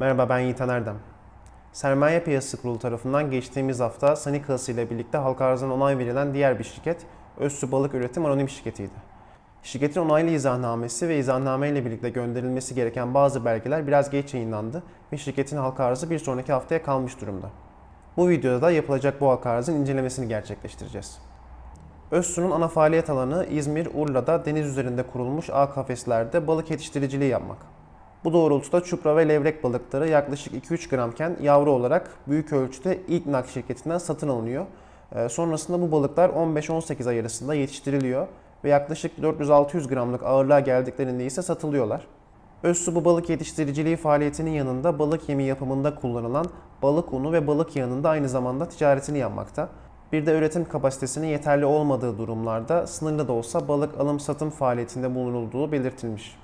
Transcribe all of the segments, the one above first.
Merhaba ben Yiğit Erdem. Sermaye Piyasası Kurulu tarafından geçtiğimiz hafta Sanikası ile birlikte halka arzdan onay verilen diğer bir şirket Özsu Balık Üretim Anonim Şirketi'ydi. Şirketin onaylı izahnamesi ve izahname ile birlikte gönderilmesi gereken bazı belgeler biraz geç yayınlandı ve şirketin halka arzı bir sonraki haftaya kalmış durumda. Bu videoda da yapılacak bu halka arzın incelemesini gerçekleştireceğiz. Özsu'nun ana faaliyet alanı İzmir, Urla'da deniz üzerinde kurulmuş ağ kafeslerde balık yetiştiriciliği yapmak. Bu doğrultuda çupra ve levrek balıkları yaklaşık 2-3 gramken yavru olarak büyük ölçüde ilk nak şirketinden satın alınıyor. Ee, Sonrasında bu balıklar 15-18 ay arasında yetiştiriliyor ve yaklaşık 400-600 gramlık ağırlığa geldiklerinde ise satılıyorlar. Özsu bu balık yetiştiriciliği faaliyetinin yanında balık yemi yapımında kullanılan balık unu ve balık yağının da aynı zamanda ticaretini yapmakta. Bir de üretim kapasitesinin yeterli olmadığı durumlarda sınırlı da olsa balık alım satım faaliyetinde bulunulduğu belirtilmiş.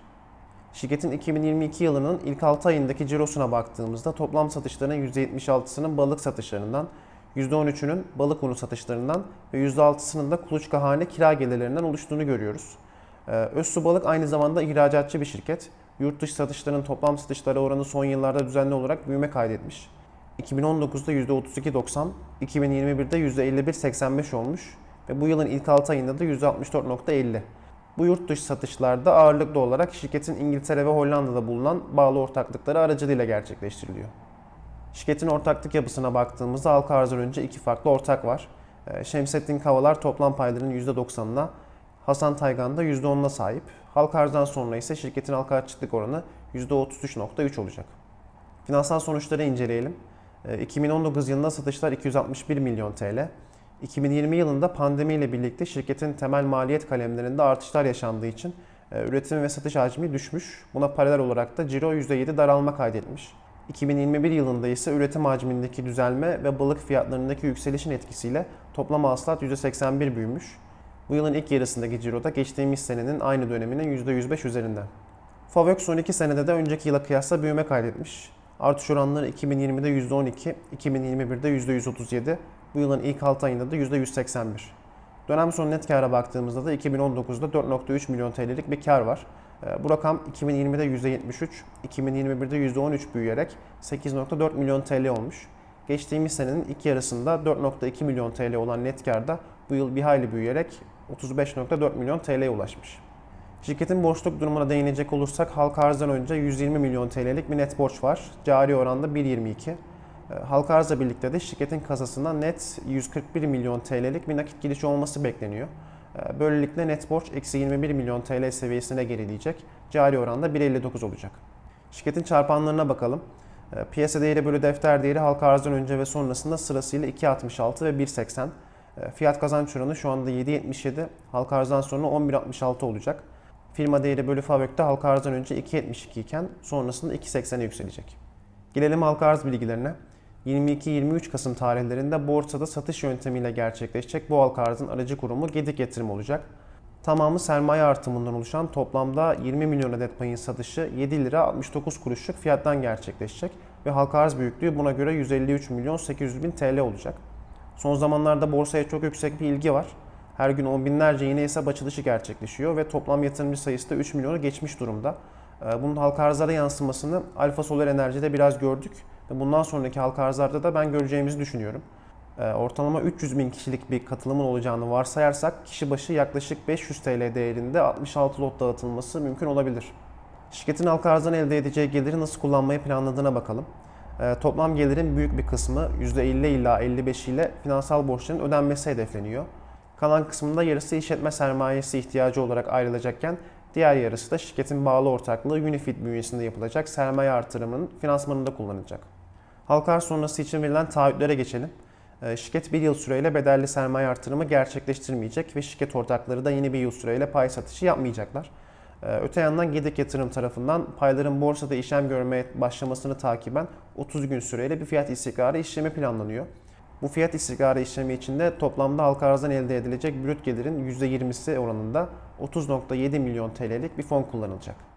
Şirketin 2022 yılının ilk 6 ayındaki cirosuna baktığımızda toplam satışların %76'sının balık satışlarından, %13'ünün balık unu satışlarından ve %6'sının da kuluçkahane kira gelirlerinden oluştuğunu görüyoruz. Ee, Özsu Balık aynı zamanda ihracatçı bir şirket. Yurt dışı satışların toplam satışlara oranı son yıllarda düzenli olarak büyüme kaydetmiş. 2019'da %32.90, 2021'de %51.85 olmuş ve bu yılın ilk 6 ayında da %64.50. Bu yurt dışı satışlarda ağırlıklı olarak şirketin İngiltere ve Hollanda'da bulunan bağlı ortaklıkları aracılığıyla gerçekleştiriliyor. Şirketin ortaklık yapısına baktığımızda halka arzdan önce iki farklı ortak var. Ee, Şemsettin Kavalar toplam paylarının %90'ına, Hasan Taygan da %10'una sahip. Halka arzdan sonra ise şirketin halka açıklık oranı %33.3 olacak. Finansal sonuçları inceleyelim. Ee, 2019 yılında satışlar 261 milyon TL. 2020 yılında pandemiyle birlikte şirketin temel maliyet kalemlerinde artışlar yaşandığı için e, üretim ve satış hacmi düşmüş. Buna paralel olarak da ciro %7 daralma kaydetmiş. 2021 yılında ise üretim hacmindeki düzelme ve balık fiyatlarındaki yükselişin etkisiyle toplam hasılat %81 büyümüş. Bu yılın ilk yarısındaki ciroda geçtiğimiz senenin aynı döneminin %105 üzerinde. Favök son 2 senede de önceki yıla kıyasla büyüme kaydetmiş. Artış oranları 2020'de %12, 2021'de %137, bu yılın ilk 6 ayında da %181. Dönem sonu net kâra baktığımızda da 2019'da 4.3 milyon TL'lik bir kar var. Ee, Bu rakam 2020'de %73, 2021'de %13 büyüyerek 8.4 milyon TL olmuş. Geçtiğimiz senenin ilk yarısında 4.2 milyon TL olan net karda bu yıl bir hayli büyüyerek 35.4 milyon TL'ye ulaşmış. Şirketin borçluk durumuna değinecek olursak halka arzdan önce 120 milyon TL'lik bir net borç var. Cari oranda 1.22. Ee, Halka arzla birlikte de şirketin kasasından net 141 milyon TL'lik bir nakit girişi olması bekleniyor. Ee, Böylelikle net borç eksi 21 milyon TL seviyesine gerileyecek. Cari oranda 1.59 olacak. Şirketin çarpanlarına bakalım. Ee, Piyasa değeri bölü defter değeri halka arzdan önce ve sonrasında sırasıyla 2.66 ve 1.80. Ee, Fiyat kazanç oranı şu anda 7.77, halka arzdan sonra 11.66 olacak. Firma değeri bölü fabrikte halka arzdan önce 2.72 iken sonrasında 2.80'e yükselecek. Gelelim halka arz bilgilerine. 22-23 Kasım tarihlerinde borsada satış yöntemiyle gerçekleşecek bu halka aracı kurumu Gedik Yatırım olacak. Tamamı sermaye artımından oluşan toplamda 20 milyon adet payın satışı 7 lira 69 kuruşluk fiyattan gerçekleşecek ve halka arz büyüklüğü buna göre 153 milyon 800 bin TL olacak. Son zamanlarda borsaya çok yüksek bir ilgi var. Her gün on binlerce yeni hesap açılışı gerçekleşiyor ve toplam yatırımcı sayısı da 3 milyonu geçmiş durumda. Ee, Bunun halka arzlara yansımasını Alfa Solar Enerji'de biraz gördük ve bundan sonraki halka arzlarda da ben göreceğimizi düşünüyorum. Ee, Ortalama 300 bin kişilik bir katılımın olacağını varsayarsak kişi başı yaklaşık 500 TL değerinde 66 lot dağıtılması mümkün olabilir. Şirketin halka arzdan elde edeceği geliri nasıl kullanmayı planladığına bakalım. Ee, Toplam gelirin büyük bir kısmı %50 ila 55 ile finansal borçların ödenmesi hedefleniyor. Kalan kısmında yarısı işletme sermayesi ihtiyacı olarak ayrılacakken diğer yarısı da şirketin bağlı ortaklığı Unifit bünyesinde yapılacak sermaye artırımının finansmanında kullanılacak. Halka sonrası için verilen taahhütlere geçelim. Ee, Şirket bir yıl süreyle bedelli sermaye artırımı gerçekleştirmeyecek ve şirket ortakları da yeni bir yıl süreyle pay satışı yapmayacaklar. Ee, Öte yandan Gedik Yatırım tarafından payların borsada işlem görmeye başlamasını takiben 30 gün süreyle bir fiyat istikrarı işlemi planlanıyor. Bu fiyat istikrarı işlemi içinde toplamda halka arzdan elde edilecek brüt gelirin %20'si oranında 30.7 milyon TL'lik bir fon kullanılacak.